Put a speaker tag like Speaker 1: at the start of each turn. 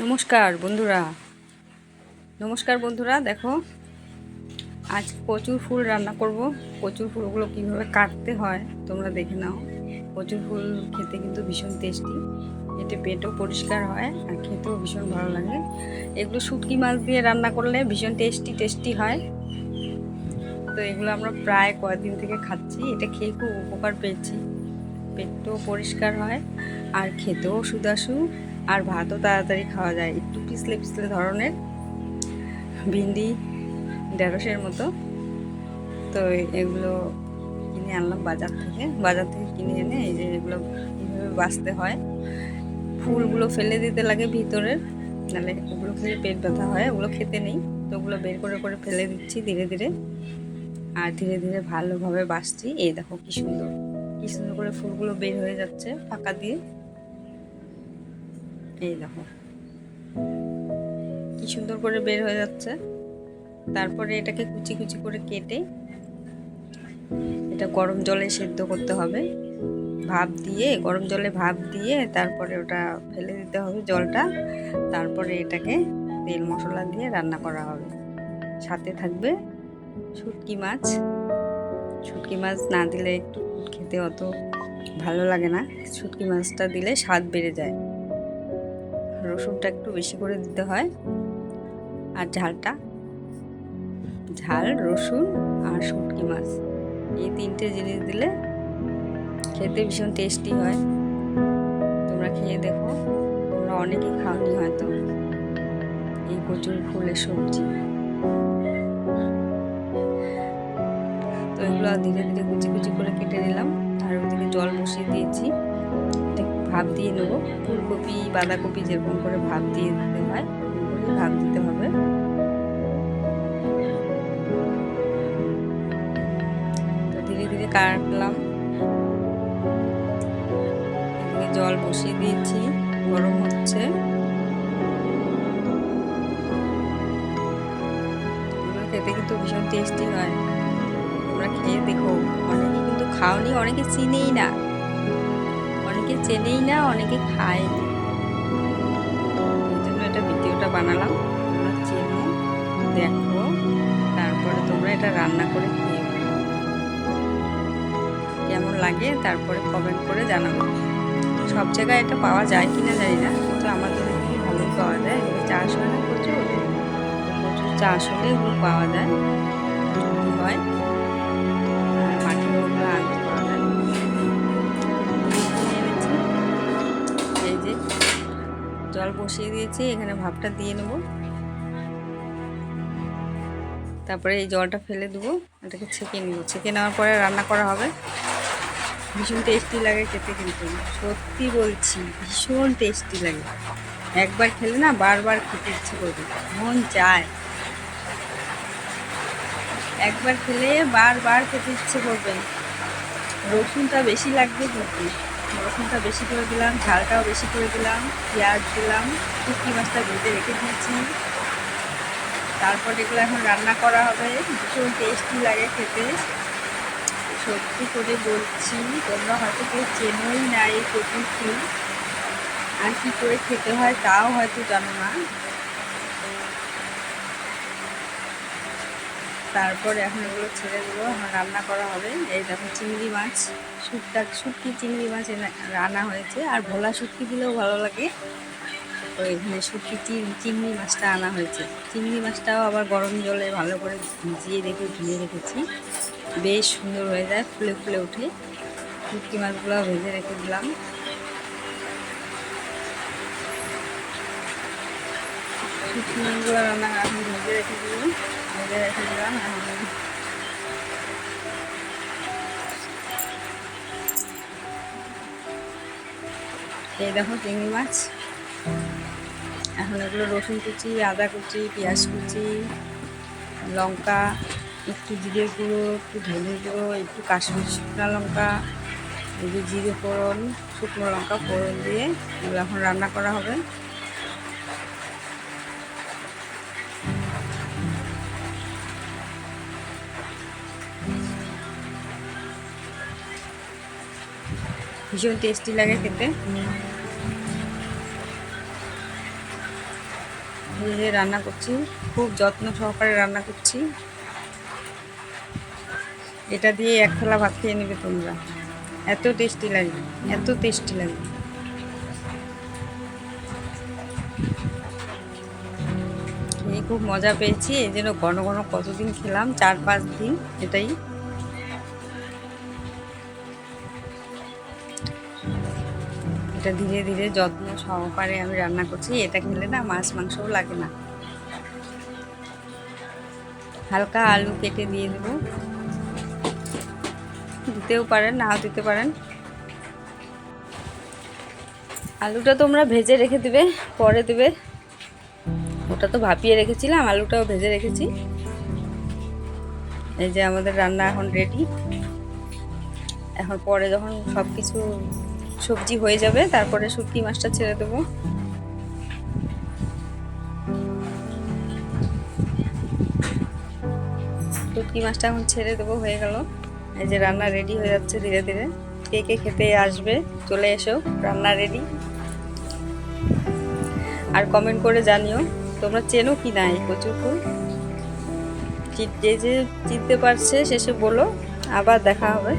Speaker 1: নমস্কার বন্ধুরা। নমস্কার বন্ধুরা, দেখো, আজ কচুর ফুল রান্না করব। কচুর ফুলগুলো কীভাবে কাটতে হয় তোমরা দেখে নাও। কচুর ফুল খেতে কিন্তু ভীষণ টেস্টি এতে পেটও পরিষ্কার হয় আর খেতেও ভীষণ ভালো লাগে। এগুলো শুটকি মাছ দিয়ে রান্না করলে ভীষণ টেস্টি টেস্টি হয়। তো এগুলো আমরা প্রায় কয়েকদিন থেকে খাচ্ছি। এটা খেয়ে খুব উপকার পেয়েছি। পেটও পরিষ্কার হয় আর খেতেও সুদাসু। আর ভাতও তাড়াতাড়ি খাওয়া যায়। একটু পিছলে পিছলে ধরনের। ভিন্ডি, ঢেঁড়সের মতো। তো এগুলো কিনে আনলাম বাজার থেকে। বাজার থেকে কিনে এনে এই যে এগুলো এইভাবে বাঁচতে হয়। ফুলগুলো ফেলে দিতে লাগে ভিতরের। নাহলে ওগুলো খেলে পেট ব্যথা হয়, ওগুলো খেতে নেই। তো ওগুলো বের করে করে ফেলে দিচ্ছি ধীরে ধীরে। আর ধীরে ধীরে ভালোভাবে বাঁচছি। এই দেখো কি সুন্দর। কি সুন্দর করে ফুলগুলো বের হয়ে যাচ্ছে ফাঁকা দিয়ে। এই দেখো। কি সুন্দর করে বের হয়ে যাচ্ছে। তারপরে এটাকে কুচি কুচি করে কেটে এটা গরম জলে সেদ্ধ করতে হবে। ভাপ দিয়ে, গরম জলে ভাপ দিয়ে তারপরে ওটা ফেলে দিতে হবে জলটা। তারপরে এটাকে তেল মশলা দিয়ে রান্না করা হবে। সাথে থাকবে শুটকি মাছ। শুটকি মাছ না দিলে একটু খেতে অত ভালো লাগে না। শুটকি মাছটা দিলে স্বাদ বেড়ে যায়। রসুনটা একটু বেশি করে দিতে হয় আর ঝালটা। ঝাল, রসুন আর শুটকি মাছ। এই তিনটে জিনিস দিলে খেতে ভীষণ টেস্টি হয়। তোমরা খেয়ে দেখো। তোমরা অনেকেই খাওনি হয়তো। এই কচুর ফুলের সবজি। তো এগুলো ধীরে ধীরে কুচি কুচি করে কেটে নিলাম। আর ওদিকে জল বসিয়ে দিয়েছি। ভাপ দিয়ে নেব। ফুলকপি, বাঁধাকপি যেরকম করে ভাপ দিয়ে দিতে হয় ওরকম ভাপ দিতে হবে। তো ধীরে ধীরে কাটলাম। এদিকে জল বসিয়ে দিয়েছি, গরম হচ্ছে। খেতে কিন্তু ভীষণ টেস্টি হয়। তোমরা খেয়ে দেখো, অনেকে কিন্তু খাওনি, অনেকে চিনেই না। অনেকে চেনেই না, অনেকে খায় না। এই জন্য এটা ভিডিওটা বানালাম। তোমরা চেনো, দেখো, তারপরে তোমরা এটা রান্না করে খেয়ে কেমন লাগে তারপরে কমেন্ট করে জানাব সব জায়গায় এটা পাওয়া যায় কিনা জানি না, কিন্তু আমাদের এখানে ভালোই পাওয়া যায়। চাষ হয় না প্রচুর। প্রচুর চাষ হলে এগুলো পাওয়া যায়। হয় জল বসিয়ে দিয়েছি, এখানে ভাপটা দিয়ে নেব। তারপরে এই জলটা ফেলে দেবো, এটাকে ছেঁকে নেব। ছেঁকে নেওয়ার পরে রান্না করা হবে। ভীষণ টেস্টি লাগে খেতে কিন্তু, সত্যি বলছি, ভীষণ টেস্টি লাগে। একবার খেলে না বারবার খেতে ইচ্ছে করবে, মন চায়। একবার খেলে বারবার খেতে ইচ্ছে করবে। রসুনটা বেশি লাগবে কিন্তু। রসুনটা বেশি করে দিলাম, ঝালটাও বেশি করে দিলাম, পেঁয়াজ দিলাম, শুকনি মাছটা ভেজে রেখে দিয়েছি। তারপর এগুলো এখন রান্না করা হবে। ভীষণ টেস্টি লাগে খেতে। সত্যি করে বলছি, তোমরা হয়তো কেউ চেনোই না এই প্রকৃতি আর কী করে খেতে হয় তাও হয়তো জানো না। তারপরে এখন এগুলো ছেড়ে দেবো। এখন রান্না করা হবে। এই দেখো চিংড়ি মাছ শুটটা শুটকি চিংড়ি মাছ রান্না হয়েছে। আর ভোলা শুটকি দিলেও ভালো লাগে। তো এখানে শুটকি চিংড়ি মাছটা আনা হয়েছে। চিংড়ি মাছটাও আবার গরম জলে ভালো করে ভিজিয়ে রেখে, ধুয়ে রেখেছি। বেশ সুন্দর হয়ে যায়, ফুলে ফুলে উঠে শুটকি মাছগুলো ভেজে রেখে দিলাম। শুটকি মাছগুলো রান্না এখন ভেজে রেখে দিলাম। দিলাম এখন এই দেখো চিংড়ি মাছ। এখন এগুলো রসুন কুচি, আদা কুচি, পেঁয়াজ কুচি, লঙ্কা, একটু জিরে গুঁড়ো, একটু ধনে গুঁড়ো, একটু কাশ্মীর শুকনো লঙ্কা, এই যে জিরে ফোড়ন, শুকনো লঙ্কা ফোড়ন দিয়ে এগুলো এখন রান্না করা হবে। ভীষণ টেস্টি লাগে খেতে। রান্না করছি, খুব যত্ন সহকারে রান্না করছি। এটা দিয়ে এক থালা ভাত খেয়ে নেবে তোমরা। এত টেস্টি লাগবে এত টেস্টি লাগবে খুব মজা পেয়েছি, এই জন্য ঘন ঘন কতদিন খেলাম? চার পাঁচ দিন, এটাই। এটা ধীরে ধীরে যত্ন সহকারে আমি রান্না করছি। এটা খেলে না মাছ, মাংসও লাগে না। হালকা আলু কেটে দিয়ে দেব। দিতেও পারেন, নাও দিতে পারেন। আলুটা তোমরা ভেজে রেখে দেবে, পরে দেবে। ওটা তো ভাপিয়ে রেখেছিলাম, আলুটাও ভেজে রেখেছি। এই যে আমাদের রান্না এখন রেডি এখন পরে যখন সব কিছু সবজি হয়ে যাবে, তারপরে শুটকি মাছটা ছেড়ে দেবো। শুটকি মাছটা এখন ছেড়ে দেবো, হয়ে গেল। এই যে রান্না রেডি হয়ে যাচ্ছে ধীরে ধীরে। কে কে খেতে আসবে, চলে এসো, রান্না রেডি আর কমেন্ট করে জানিও, তোমরা চেনো কি না এই ফুল যে যে চিনতে পারছে শেষে বলো, আবার দেখা হবে।